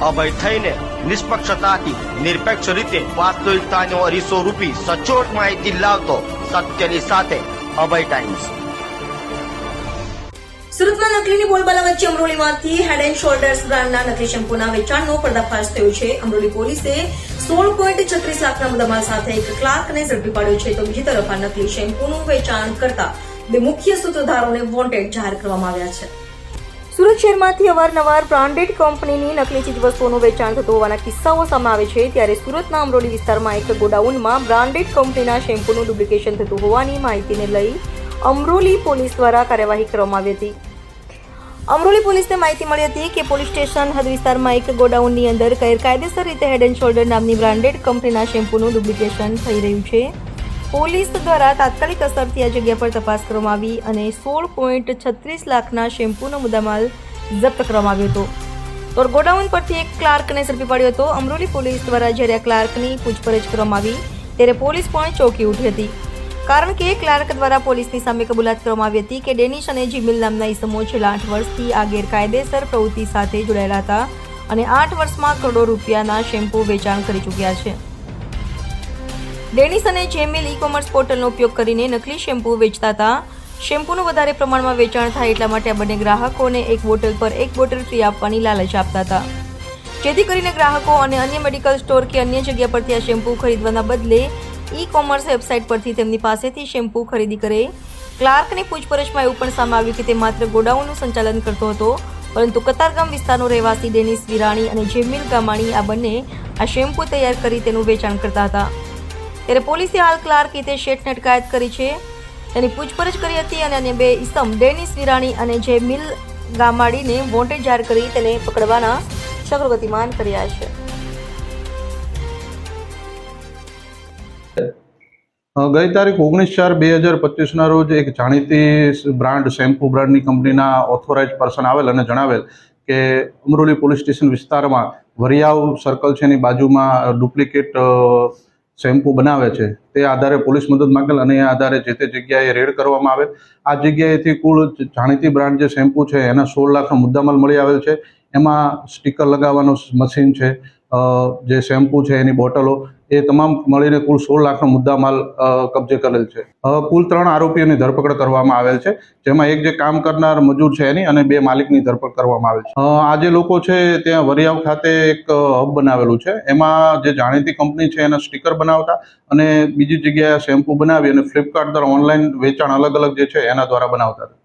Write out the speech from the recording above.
અભય થઈને નિષ્પક્ષતાથી, નિરપેક્ષ રીતે વાસ્તવિકતાનો અરીસો રૂપી સચોટ માહિતી લાવતો સત્યની સાથે અભય ટાઈમ્સ સુરતમાં નકલીની બોલબાલા વચ્ચે અમરોલીમાંથી હેડ એન્ડ શોલ્ડર્સ બ્રાન્ડના નકલી શેમ્પૂના વેચાણનો પર્દાફાશ થયો છે. અમરોલી પોલીસે સોળ પોઈન્ટ છત્રીસ લાખના મુદ્દામાલ સાથે એક ક્લાર્કને ઝડપી પાડ્યો છે. તો બીજી તરફ આ નકલી શેમ્પૂનું વેચાણ કરતા બે મુખ્ય સૂત્રધારોને વોન્ટેડ જાહેર કરવામાં આવ્યા છે. સુરત શહેરમાંથી અવારનવાર બ્રાન્ડેડ કંપનીની નકલી ચીજવસ્તુઓનું વેચાણ થતું હોવાના કિસ્સાઓ સામે આવે છે, ત્યારે સુરતના અમરોલી વિસ્તારમાં એક ગોડાઉનમાં બ્રાન્ડેડ કંપનીના શેમ્પૂનું ડુપ્લિકેશન થતું હોવાની માહિતીને લઈ અમરોલી પોલીસ દ્વારા કાર્યવાહી કરવામાં આવી હતી. અમરોલી પોલીસને માહિતી મળી હતી કે પોલીસ સ્ટેશન હદ વિસ્તારમાં એક ગોડાઉનની અંદર ગેરકાયદેસર રીતે હેડ એન્ડ શોલ્ડર નામની બ્રાન્ડેડ કંપનીના શેમ્પૂનું ડુપ્લિકેશન થઈ રહ્યું છે. પોલીસ દ્વારા તાત્કાલિક અસરથી આ જગ્યા પર તપાસ કરવામાં આવી અને સોળ પોઈન્ટ છત્રીસ લાખના શેમ્પૂનો મુદ્દામાલ જપ્ત કરવામાં આવ્યો હતો. તો ગોડાઉન પરથી એક ક્લાર્કને ઝડપી પાડ્યો હતો. અમરોલી પોલીસ દ્વારા જ્યારે આ ક્લાર્કની પૂછપરછ કરવામાં આવી, ત્યારે પોલીસ પણ ચોંકી ઉઠી હતી. કારણ કે ક્લાર્ક દ્વારા પોલીસની સામે કબૂલાત કરવામાં આવી હતી કે ડેનિશ અને જીમિલ નામના ઇસમો છેલ્લા આઠ વર્ષથી આ ગેરકાયદેસર પ્રવૃત્તિ સાથે જોડાયેલા હતા અને આઠ વર્ષમાં કરોડો રૂપિયાના શેમ્પૂ વેચાણ કરી ચૂક્યા છે. ડેનિસ અને જેમિલ ઈ કોમર્સ પોર્ટલનો ઉપયોગ કરીને નકલી શેમ્પૂ વેચતા હતા શેમ્પૂનું વધારે પ્રમાણમાં વેચાણ થાય એટલા માટે આ બંને ગ્રાહકોને એક બોટલ પર એક બોટલ ફ્રી આપવાની લાલચ આપતા હતા જેથી કરીને ગ્રાહકો અને અન્ય મેડિકલ સ્ટોર કે અન્ય જગ્યા પરથી આ શેમ્પૂ ખરીદવાના બદલે ઈ કોમર્સ વેબસાઇટ પરથી તેમની પાસેથી શેમ્પૂ ખરીદી કરે. ક્લાર્કની પૂછપરછમાં એવું પણ સામે આવ્યું કે તે માત્ર ગોડાઉનનું સંચાલન કરતો હતો, પરંતુ કતારગામ વિસ્તારનો રહેવાસી ડેનિસ વિરાણી અને જેમિલ ગામાણી આ બંને આ શેમ્પૂ તૈયાર કરી તેનું વેચાણ કરતા હતા. ત્યારે પોલીસે હાલ ક્લાર્ક હિતેશ શેઠને અટકાયત કરી છે. તેની પૂછપરછ કરી હતી અને અન્ય બે ઇસમ ડેનિસ વિરાણી અને જે ગામાડીને વોન્ટેડ જાહેર કરી તેને પકડવાના ચક્ર ગતિમાન કર્યા છે. ગઈ તારીખ ઓગણીસ ચાર બે હજાર પચીસના રોજ એક જાણીતી બ્રાન્ડ, શેમ્પુ બ્રાન્ડની કંપનીના ઓથોરાઇઝ પર્સન આવેલ અને જણાવેલ કે અમરોલી પોલીસ સ્ટેશન વિસ્તારમાં વરિયાવ સર્કલ છે એની બાજુમાં ડુપ્લિકેટ શેમ્પુ બનાવે છે, તે આધારે પોલીસ મદદ માંગેલ અને એ આધારે જે તે જગ્યાએ રેડ કરવામાં આવેલ. આ જગ્યાએથી કુલ જાણીતી બ્રાન્ડ જે શેમ્પુ છે, એના સોળ લાખનો મુદ્દામાલ મળી આવેલ છે. એમાં સ્ટીકર લગાવવાનું મશીન છે જે શેમ્પુ છે, એની બોટલો એ તમામ મળીને કુલ સોળ લાખનો મુદ્દામાલ માલ કબજે કરેલ છે. કુલ ત્રણ આરોપીઓની ધરપકડ કરવામાં આવેલ છે, જેમાં એક જે કામ કરનાર મજૂર છે એની અને બે માલિકની ધરપકડ કરવામાં આવેલ છે. આ જે લોકો છે ત્યાં વરિયાવ ખાતે એક હબ બનાવેલું છે. એમાં જે જાણીતી કંપની છે એના સ્ટીકર બનાવતા અને બીજી જગ્યાએ શેમ્પુ બનાવી અને ફ્લિપકાર્ટ દ્વારા ઓનલાઈન વેચાણ અલગ અલગ જે છે એના દ્વારા બનાવતા હતા.